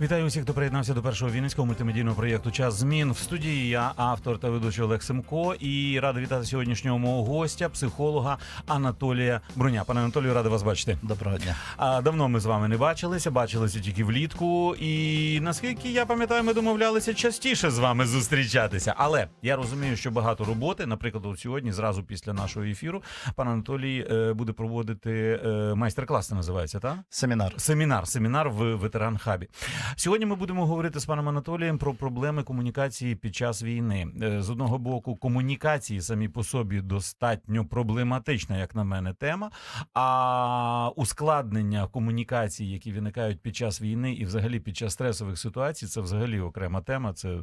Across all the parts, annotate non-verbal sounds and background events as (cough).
Вітаю усіх, хто приєднався до першого вінницького мультимедійного проєкту Час змін в студії. Я автор та ведучий Олег Семко і радий вітати сьогоднішнього мого гостя, психолога Анатолія Бруня. Пане Анатолію, радий вас бачити. Доброго дня. А давно ми з вами не бачилися, бачилися тільки влітку. І наскільки я пам'ятаю, ми домовлялися частіше з вами зустрічатися. Але я розумію, що багато роботи. Наприклад, от сьогодні, зразу після нашого ефіру, пан Анатолій е, буде проводити е, майстер-клас. Це називається, так? Семінар. Семінар, семінар в ветеран хабі. Сьогодні ми будемо говорити з паном Анатолієм про проблеми комунікації під час війни. Е, З одного боку, комунікації самі по собі достатньо проблематична, як на мене, тема. А ускладнення комунікацій, які виникають під час війни і взагалі під час стресових ситуацій, це взагалі окрема тема. Це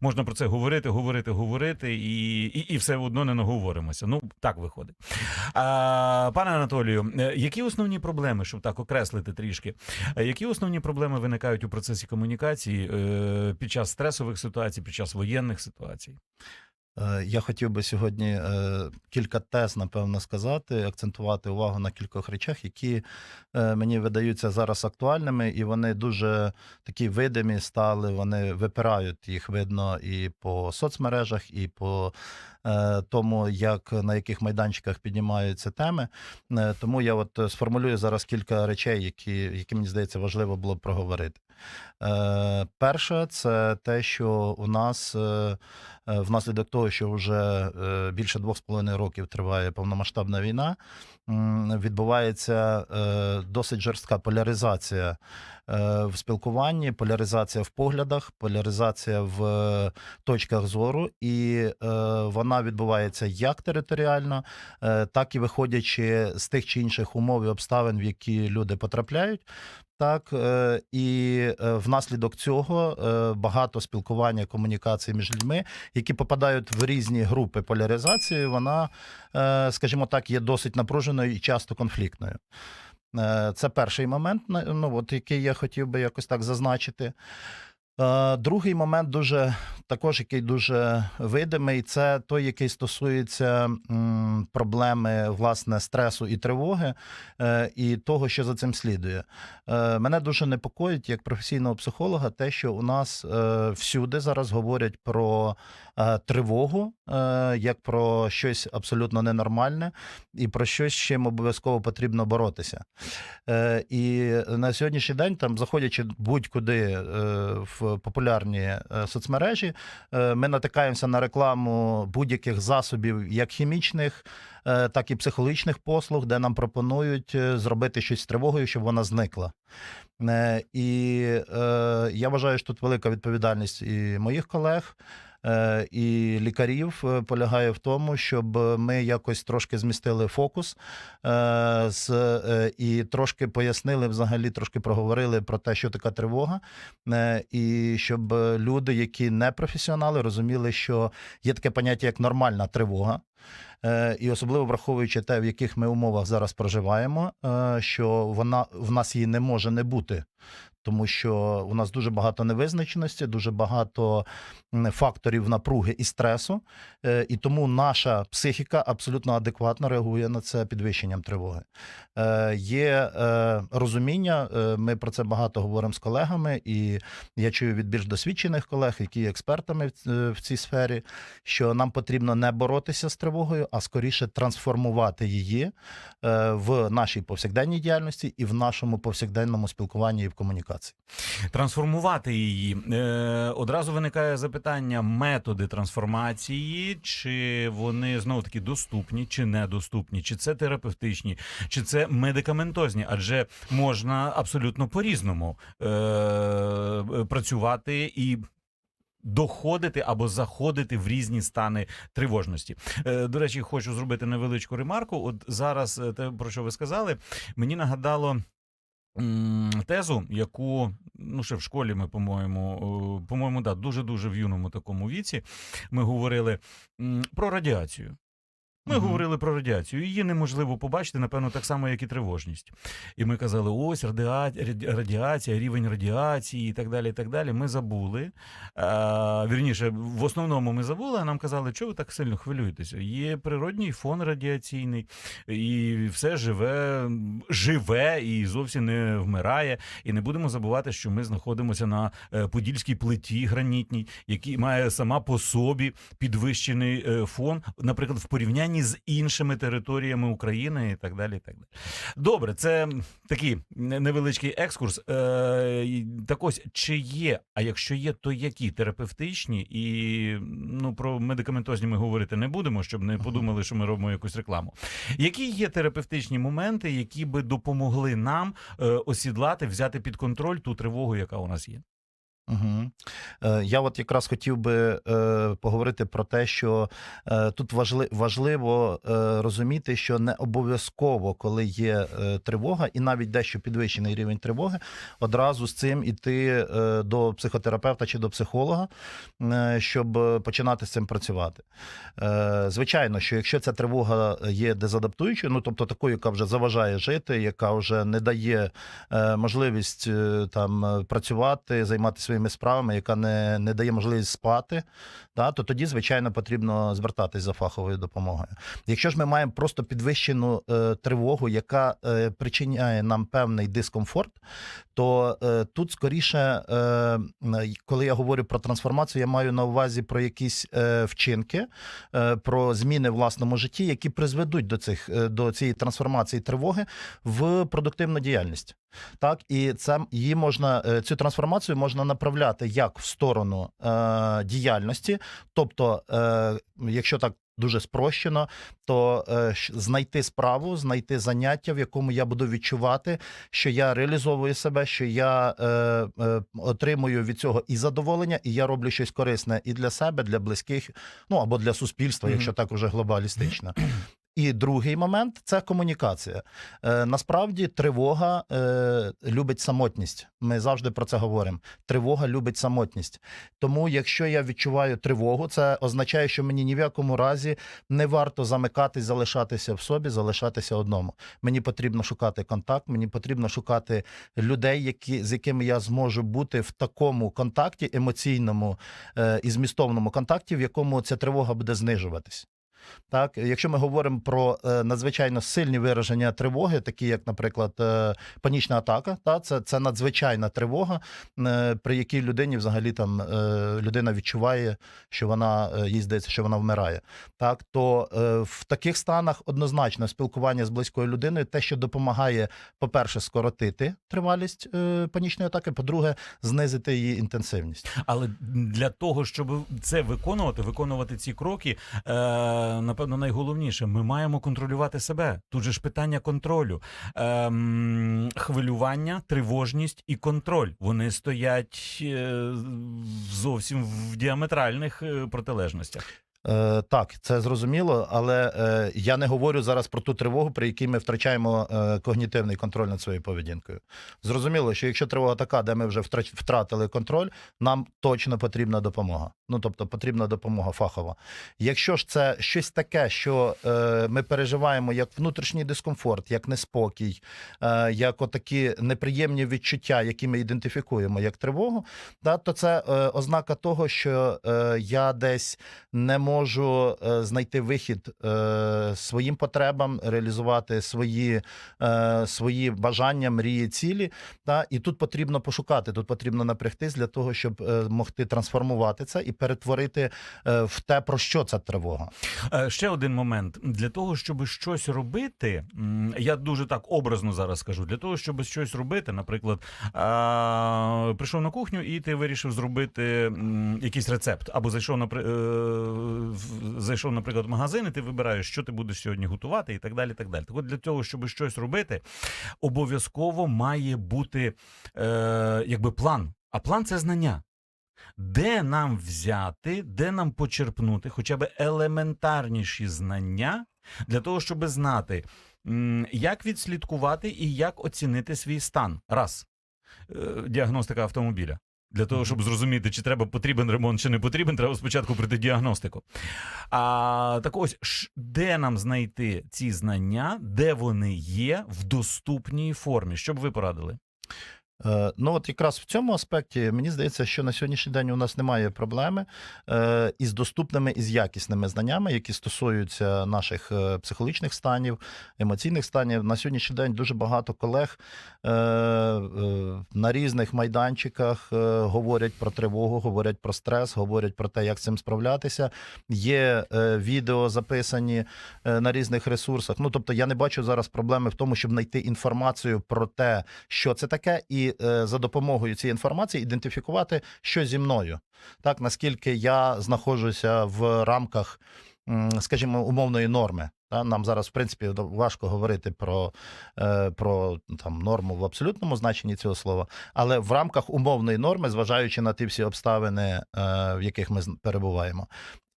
можна про це говорити, говорити, говорити, і, і, і все одно не наговоримося. Ну так виходить. А, пане Анатолію, е, які основні проблеми, щоб так окреслити трішки, е, які основні проблеми виникають у процесі комунікації е, під час стресових ситуацій, під час воєнних ситуацій? Е, Я хотів би сьогодні е, кілька тез, напевно, сказати, акцентувати увагу на кількох речах, які е, мені видаються зараз актуальними, і вони дуже такі видимі стали. Вони випирають їх видно і по соцмережах, і по тому, як на яких майданчиках піднімаються теми. Тому я от сформулюю зараз кілька речей, які, які мені здається важливо було б проговорити. Е, Перше, це те, що у нас е, е, внаслідок того, що вже більше двох з половиною років триває повномасштабна війна, відбувається досить жорстка поляризація в спілкуванні, поляризація в поглядах, поляризація в точках зору, і вона відбувається як територіально, так і виходячи з тих чи інших умов і обставин, в які люди потрапляють. Так, е, і е, внаслідок цього е, багато спілкування, комунікації між людьми, які попадають в різні групи поляризації, вона, скажімо так, є досить напруженою і часто конфліктною. Це перший момент, ну, от, який я хотів би якось так зазначити. Е, Другий момент дуже також, який дуже видимий, це той, який стосується проблеми власне стресу і тривоги, е, і того, що за цим слідує. Е, Мене дуже непокоїть як професійного психолога, те, що у нас всюди зараз говорять про тривогу, як про щось абсолютно ненормальне, і про щось, з чим обов'язково потрібно боротися. І на сьогоднішній день, там, заходячи будь-куди е, популярні е, соцмережі, е, ми натикаємося на рекламу будь-яких засобів, як хімічних, е, так і психологічних послуг, де нам пропонують зробити щось з тривогою, щоб вона зникла. І я вважаю, що тут велика відповідальність і моїх колег. Е, І лікарів е, полягає в тому, щоб ми якось трошки змістили фокус е, і трошки пояснили, взагалі трошки проговорили про те, що така тривога, і щоб люди, які не професіонали, розуміли, що є таке поняття як нормальна тривога. І особливо враховуючи те, в яких ми умовах зараз проживаємо, що вона в нас її не може не бути. Тому що у нас дуже багато невизначеності, дуже багато факторів напруги і стресу, е, і тому наша психіка абсолютно адекватно реагує на це підвищенням тривоги. Е, Є е, розуміння, ми про це багато говоримо з колегами, і я чую від більш досвідчених колег, які є експертами в цій сфері, що нам потрібно не боротися з тривогою, а скоріше трансформувати її в нашій повсякденній діяльності і в нашому повсякденному спілкуванні і в комунікації. Трансформувати її е, одразу виникає запитання: методи трансформації, чи вони знову таки доступні, чи недоступні, чи це терапевтичні, чи це медикаментозні, адже можна абсолютно по-різному е, працювати і. Доходити або заходити в різні стани тривожності. Е, до речі, хочу зробити невеличку ремарку. От зараз е, те, про що ви сказали, мені нагадало тезу, яку ну ще в школі ми, по-моєму, е, по-моєму, да, дуже дуже в юному такому віці. Ми говорили про радіацію. Ми говорили про радіацію. Її неможливо побачити, напевно, так само, як і тривожність. І ми казали: ось радіа... радіація, рівень радіації і так далі. і так далі. Ми забули. А, вірніше, в основному ми забули, а нам казали, що ви так сильно хвилюєтеся. Є природній фон радіаційний, і все живе, живе і зовсім не вмирає. І не будемо забувати, що ми знаходимося на е, подільській плиті гранітній, який має сама по собі підвищений е, фон, наприклад, в порівнянні з іншими територіями України і так далі. І так далі. Добре, це такий невеличкий екскурс. Е, так ось чи є, а якщо є, то які терапевтичні і ну про медикаментозні ми говорити не будемо, щоб не подумали, що ми робимо якусь рекламу. Які є терапевтичні моменти, які би допомогли нам е, осідлати, взяти під контроль ту тривогу, яка у нас є? Угу. Я от якраз хотів би е, поговорити про те, що е, тут важливо розуміти, що не обов'язково, коли є тривога, і навіть дещо підвищений рівень тривоги, одразу з цим іти до психотерапевта чи до психолога, щоб починати з цим працювати. Звичайно, що якщо ця тривога є дезадаптуючою, ну тобто такою, яка вже заважає жити, яка вже не дає можливість там працювати, займатися своїми справами, яка не, не дає можливість спати, да, то тоді, звичайно, потрібно звертатись за фаховою допомогою. Якщо ж ми маємо просто підвищену е, тривогу, яка е, причиняє нам певний дискомфорт, то е, тут скоріше, е, коли я говорю про трансформацію, я маю на увазі про якісь е, вчинки, е, про зміни в власному житті, які призведуть до цих е, до цієї трансформації тривоги в продуктивну діяльність. Так, і це її можна е, цю трансформацію можна направляти як в сторону е, діяльності, тобто, е, якщо так. Дуже спрощено, то е, знайти справу, знайти заняття, в якому я буду відчувати, що я реалізовую себе, що я е, е, отримую від цього і задоволення, і я роблю щось корисне і для себе, для близьких, ну або для суспільства, Мгм. якщо так уже глобалістично. (clears throat) І другий момент це комунікація. Е, насправді тривога е, любить самотність. Ми завжди про це говоримо. Тривога любить самотність. Тому, якщо я відчуваю тривогу, це означає, що мені ні в якому разі не варто замикатись, залишатися в собі, залишатися одному. Мені потрібно шукати контакт, мені потрібно шукати людей, які, з якими я зможу бути в такому контакті, емоційному е, і змістовному контакті, в якому ця тривога буде знижуватись. Так, якщо ми говоримо про е, надзвичайно сильні вираження тривоги, такі як, наприклад, е, панічна атака, та це, це надзвичайна тривога, е, при якій людині взагалі там людина відчуває, що вона їй здається, що вона вмирає. Так, то в таких станах однозначно спілкування з близькою людиною, те, що допомагає, по-перше, скоротити тривалість панічної атаки, по-друге, знизити її інтенсивність. Але для того, щоб це виконувати, виконувати ці кроки, е, напевно, найголовніше, ми маємо контролювати себе. Тут же ж питання контролю, Ем, хвилювання, тривожність і контроль. Вони стоять е, зовсім в діаметральних е, протилежностях. Е, так, це зрозуміло, але е, я не говорю зараз про ту тривогу, при якій ми втрачаємо е, когнітивний контроль над своєю поведінкою. Зрозуміло, що якщо тривога така, де ми вже втратили контроль, нам точно потрібна допомога. Ну тобто потрібна допомога фахова. Якщо ж це щось таке, що ми переживаємо як внутрішній дискомфорт, як неспокій, як отакі неприємні відчуття, які ми ідентифікуємо як тривогу, то це ознака того, що я десь не можу е, знайти вихід е, своїм потребам, реалізувати свої, е, свої бажання, мрії, цілі. Та, і тут потрібно пошукати, тут потрібно напрягтись для того, щоб могти трансформувати це і перетворити в те, про що ця тривога. Ще один момент для того, щоб щось робити, я дуже так образно зараз скажу. Для того, щоб щось робити, наприклад, прийшов на кухню, і ти вирішив зробити якийсь рецепт, або зайшов напри... зайшов, наприклад, в магазин, і ти вибираєш, що ти будеш сьогодні готувати, і так далі. Так далі. Так от для того, щоб щось робити, обов'язково має бути е, якби план. А план це знання. Де нам взяти, де нам почерпнути хоча б елементарніші знання для того, щоб знати, як відслідкувати і як оцінити свій стан. Раз. Е, Діагностика автомобіля. Для того, щоб зрозуміти, чи треба потрібен ремонт, чи не потрібен, треба спочатку пройти діагностику. А так ось, де нам знайти ці знання, де вони є в доступній формі? Що б ви порадили? Е, Ну, от якраз в цьому аспекті мені здається, що на сьогоднішній день у нас немає проблеми е, із доступними і з якісними знаннями, які стосуються наших е, психологічних станів, емоційних станів. На сьогоднішній день дуже багато колег на різних майданчиках говорять про тривогу, говорять про стрес, говорять про те, як з цим справлятися. Є відео записані на різних ресурсах. Ну тобто, я не бачу зараз проблеми в тому, щоб знайти інформацію про те, що це таке, е, за допомогою цієї інформації ідентифікувати, що зі мною. Так, наскільки я знаходжуся в рамках, скажімо, умовної норми. Та, нам зараз, в принципі, важко говорити про, е, про там, норму в абсолютному значенні цього слова, але в рамках умовної норми, зважаючи на ті всі обставини, е, в яких ми перебуваємо.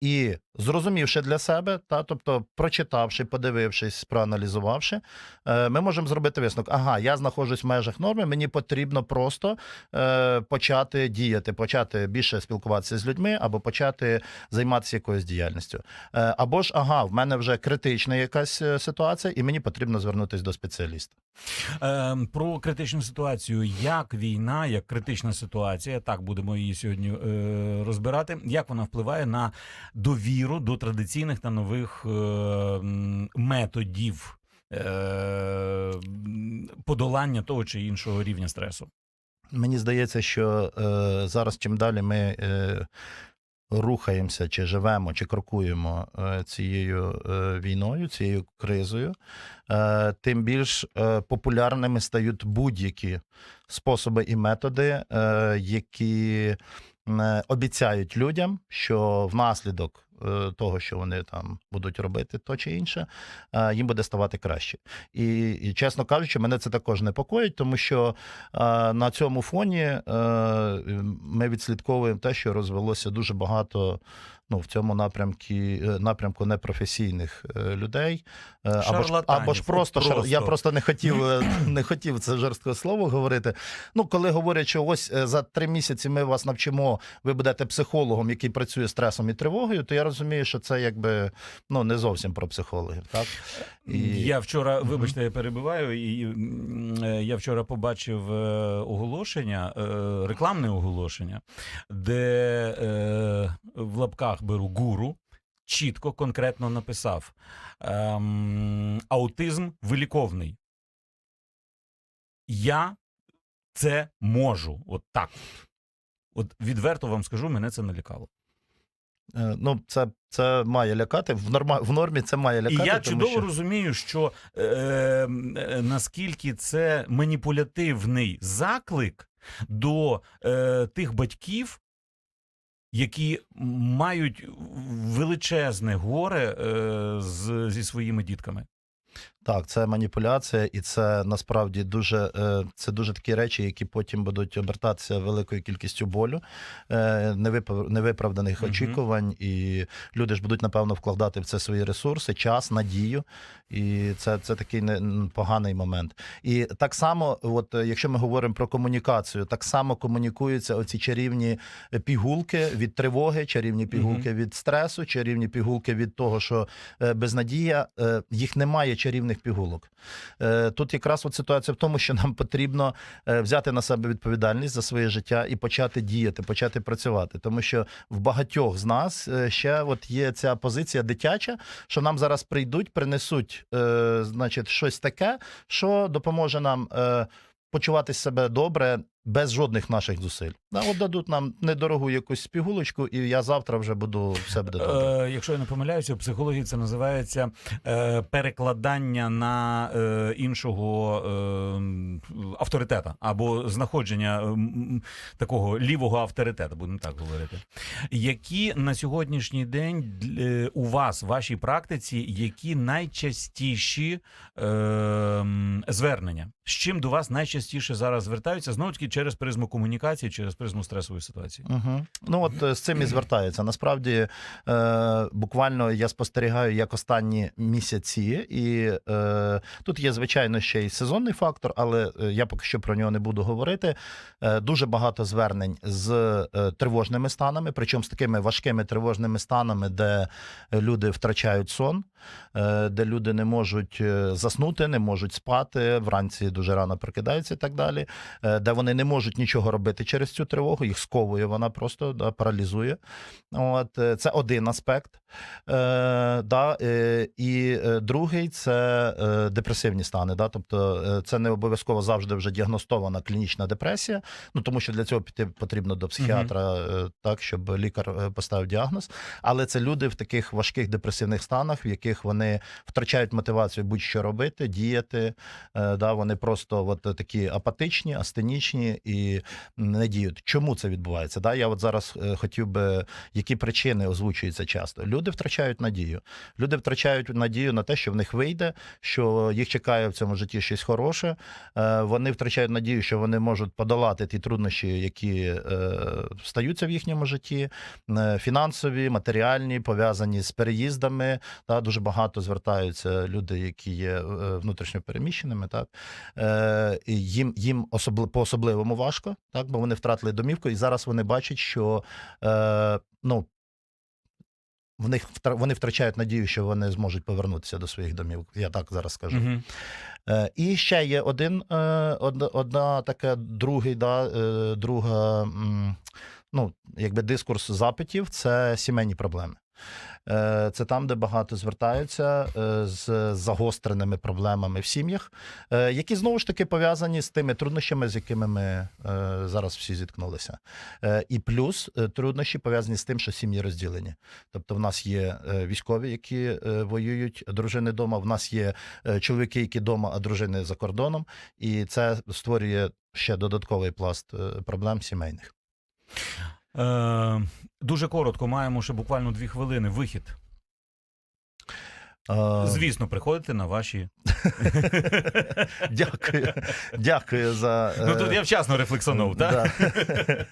І зрозумівши для себе, та тобто прочитавши, подивившись, проаналізувавши, е, ми можемо зробити висновок. Ага, я знаходжусь в межах норми. Мені потрібно просто е, почати діяти, почати більше спілкуватися з людьми, або почати займатися якоюсь діяльністю. Е, або ж ага, в мене вже критична якась ситуація, і мені потрібно звернутися до спеціаліста. Е, про критичну ситуацію, як війна, як критична ситуація, так будемо її сьогодні розбирати. Як вона впливає на довіру до традиційних та нових е, методів е, подолання того чи іншого рівня стресу? Мені здається, що е, зараз чим далі ми е, рухаємося, чи живемо, чи крокуємо е, цією е, війною, цією кризою, е, тим більш е, популярними стають будь-які способи і методи, е, які обіцяють людям, що внаслідок е, того, що вони там будуть робити, то чи інше, е, їм буде ставати краще. І, і чесно кажучи, мене це також непокоїть, тому що е, на цьому фоні е, ми відслідковуємо те, що розвелося дуже багато. Ну, в цьому напрямку, напрямку непрофесійних е, людей. Е, Або ж, або ж просто, шар- просто. я просто не хотів, е, (clears throat) не хотів це жорстке слово говорити. Ну, коли говорять, що ось е, за три місяці ми вас навчимо, ви будете психологом, який працює стресом і тривогою, то я розумію, що це якби ну не зовсім про психологів. Так? І... Я вчора, вибачте, я перебиваю. І е, я вчора побачив е, оголошення, е, рекламне оголошення, де е, в лапках беру гуру. Чітко, конкретно написав: ем, аутизм виліковний. Я це можу. От так. От відверто вам скажу, мене це налякало. Е, Ну, це, це має лякати. В, норма, в нормі це має лякати. І я тому чудово що... розумію, що е, е, наскільки це маніпулятивний заклик до е, тих батьків, які мають величезне горе е, з, зі своїми дітками. Так, це маніпуляція, і це насправді дуже е, це дуже такі речі, які потім будуть обертатися великою кількістю болю, е, невиправданих Мгм. очікувань, і люди ж будуть напевно вкладати в це свої ресурси, час, надію. І це, це такий поганий момент. І так само, от якщо ми говоримо про комунікацію, так само комунікуються оці чарівні пігулки від тривоги, чарівні пігулки від стресу, чарівні пігулки від того, що е, безнадія, їх немає чарівних пігулок. Е, Тут якраз от ситуація в тому, що нам потрібно е, взяти на себе відповідальність за своє життя і почати діяти, почати працювати. Тому що в багатьох з нас е, ще от є ця позиція дитяча, що нам зараз прийдуть, принесуть значить, щось таке, що допоможе нам. Почувати себе добре без жодних наших зусиль. Да, от дадуть нам недорогу якусь пігулочку, і я завтра вже буду все буде добре. Е, якщо я не помиляюся, в психології це називається е, перекладання на е, іншого е, авторитета або знаходження такого лівого авторитета, будемо так говорити. Які на сьогоднішній день е, у вас, в вашій практиці, які найчастіші е, звернення? З чим до вас найчастіше зараз звертаються? Знову таки через призму комунікації, через призму призму стресової ситуації. Угу. Ну от е, з цим і звертаються. Насправді, е, буквально я спостерігаю як останні місяці, і е, тут є звичайно ще й сезонний фактор, але е, я поки що про нього не буду говорити. Е, дуже багато звернень з е, тривожними станами, причому з такими важкими тривожними станами, де люди втрачають сон, е, де люди не можуть е, заснути, не можуть спати, вранці дуже рано прокидаються і так далі, е, де вони не можуть нічого робити через цю тривогу, їх сковує вона просто да, паралізує. От, е, це один аспект. Е, да, е, і е, другий це е, депресивні стани. Да, тобто це не обов'язково завжди вже діагностована клінічна депресія, ну тому що для цього піти потрібно до психіатра, е, так, щоб лікар поставив діагноз. Але це люди в таких важких депресивних станах, в яких вони втрачають мотивацію будь-що робити, діяти. Е, да, вони просто от такі апатичні, астенічні і не діють. Чому це відбувається? Да, я от зараз е, хотів би, які причини озвучуються часто. Люди втрачають надію. Люди втрачають надію на те, що в них вийде, що їх чекає в цьому житті щось хороше. Е, Вони втрачають надію, що вони можуть подолати ті труднощі, які е, стаються в їхньому житті, фінансові, матеріальні, пов'язані з переїздами. Та дуже багато звертаються люди, які є внутрішньо переміщеними. Так їм їм особли, по особливому важко, так бо вони втратили домівку, і зараз вони бачать, що е, ну. В них вони втрачають надію, що вони зможуть повернутися до своїх домів. Я так зараз скажу. Угу. Е, І ще є один е, одна, одна така другий, да, е, друга, м, ну, якби дискурс запитів це сімейні проблеми. Е, Це там, де багато звертаються е, з загостреними проблемами в сім'ях, е, які знову ж таки пов'язані з тими труднощами, з якими ми зараз всі зіткнулися. І плюс труднощі пов'язані з тим, що сім'ї розділені. Тобто, в нас є військові, які воюють, дружини вдома. В нас є чоловіки, які вдома, а дружини за кордоном, і це створює ще додатковий пласт проблем сімейних. Е, дуже коротко, маємо ще буквально дві хвилини. Вихід. Е, Звісно, приходите на ваші. (laughs) Дякую, дякую за е, Ну тут я вчасно рефлексонув, так? (laughs)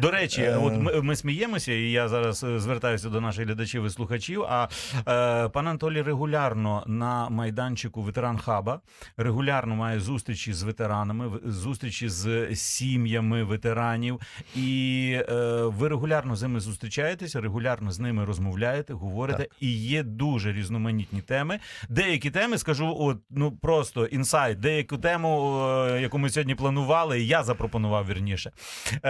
До речі, Е. от ми, ми сміємося, і я зараз е, звертаюся до наших глядачів і слухачів. А е, пан Анатолій регулярно на майданчику ветеран хаба регулярно має зустрічі з ветеранами, зустрічі з сім'ями ветеранів. І е, ви регулярно з ними зустрічаєтеся, регулярно з ними розмовляєте, говорите. Так. І є дуже різноманітні теми. Деякі теми скажу, от ну просто інсайт, деяку тему, яку ми сьогодні планували, я запропонував вірніше. Е,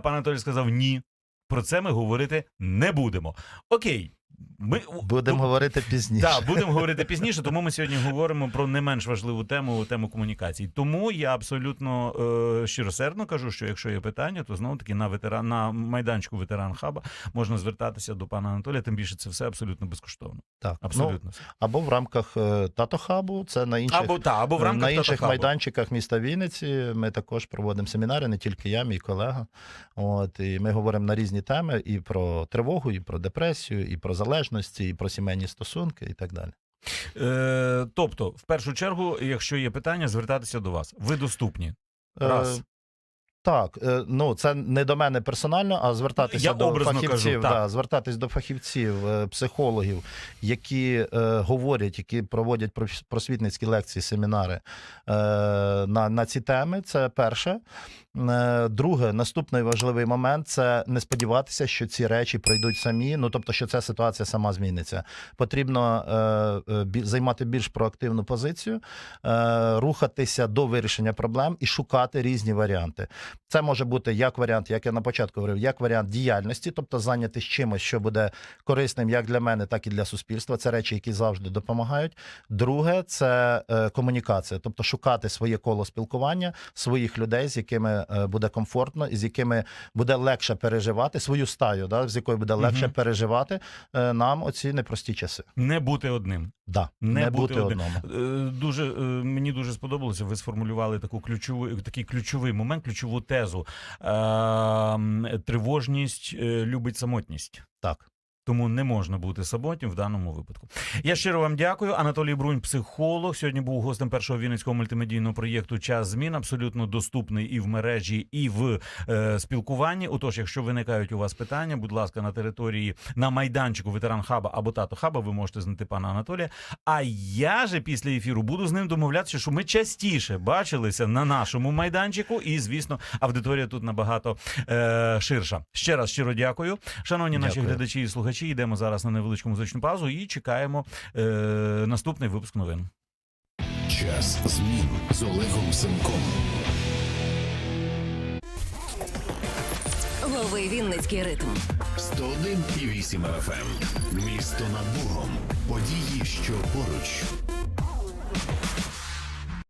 пан Анатолій сказав: ні, про це ми говорити не будемо. Окей. Ми Будемо говорити пізніше. так, будемо говорити пізніше, тому ми сьогодні говоримо про не менш важливу тему тему комунікацій. Тому я абсолютно е, щиросердно кажу, що якщо є питання, то знову таки на ветеран на майданчику ветеран хаба можна звертатися до пана Анатолія. Тим більше це все абсолютно безкоштовно. Так, ну, або в рамках е, Татохабу, це на інших, або та або в рамках на інших майданчиках міста Вінниці. Ми також проводимо семінари, не тільки я, мій колега. От і ми говоримо на різні теми: і про тривогу, і про депресію, і про залежності, і про сімейні стосунки, і так далі. Е, тобто, в першу чергу, якщо є питання, звертатися до вас. Ви доступні. Раз. Е, Так, е, ну це не до мене персонально, а звертатися Я до фахівців, кажу, так. да, звертатись до фахівців, е, психологів, які е, говорять, які проводять просвітницькі лекції, семінари е, на, на ці теми. Це перше. Е, Друге, наступний важливий момент це не сподіватися, що ці речі пройдуть самі. Ну тобто, що ця ситуація сама зміниться. Потрібно е, е, займати більш проактивну позицію, е, рухатися до вирішення проблем і шукати різні варіанти. Це може бути як варіант, як я на початку говорив, як варіант діяльності, тобто зайнятися чимось, що буде корисним як для мене, так і для суспільства. Це речі, які завжди допомагають. Друге, це е, комунікація, тобто шукати своє коло спілкування, своїх людей, з якими буде комфортно, і з якими буде легше переживати свою стаю, да, з якою буде легше Мгм. переживати е, нам оці непрості часи. Не бути одним. Да, Не не, бути бути, одним. одному. Е, Дуже е, мені дуже сподобалося. Ви сформулювали таку ключову, такий ключовий момент, ключову тезу. Е, тривожність е, любить самотність. Так. Тому не можна бути самотнім в даному випадку. Я щиро вам дякую. Анатолій Брунь, психолог. Сьогодні був гостем першого вінницького мультимедійного проєкту Час змін. Абсолютно доступний і в мережі, і в е, спілкуванні. Отож, якщо виникають у вас питання, будь ласка, на території на майданчику ветеран хаба або тато хаба, ви можете знайти пана Анатолія. А я же після ефіру буду з ним домовлятися, що ми частіше бачилися на нашому майданчику, і звісно, аудиторія тут набагато е, ширша. Ще раз щиро дякую. Шановні наші глядачі і слухачі, йдемо зараз на невеличку музичну паузу і чекаємо е, наступний випуск новин. Час змін з Олегом Семком. Лови Вінницький ритм. 101,8 FM. Місто над Богом. Події, що поруч.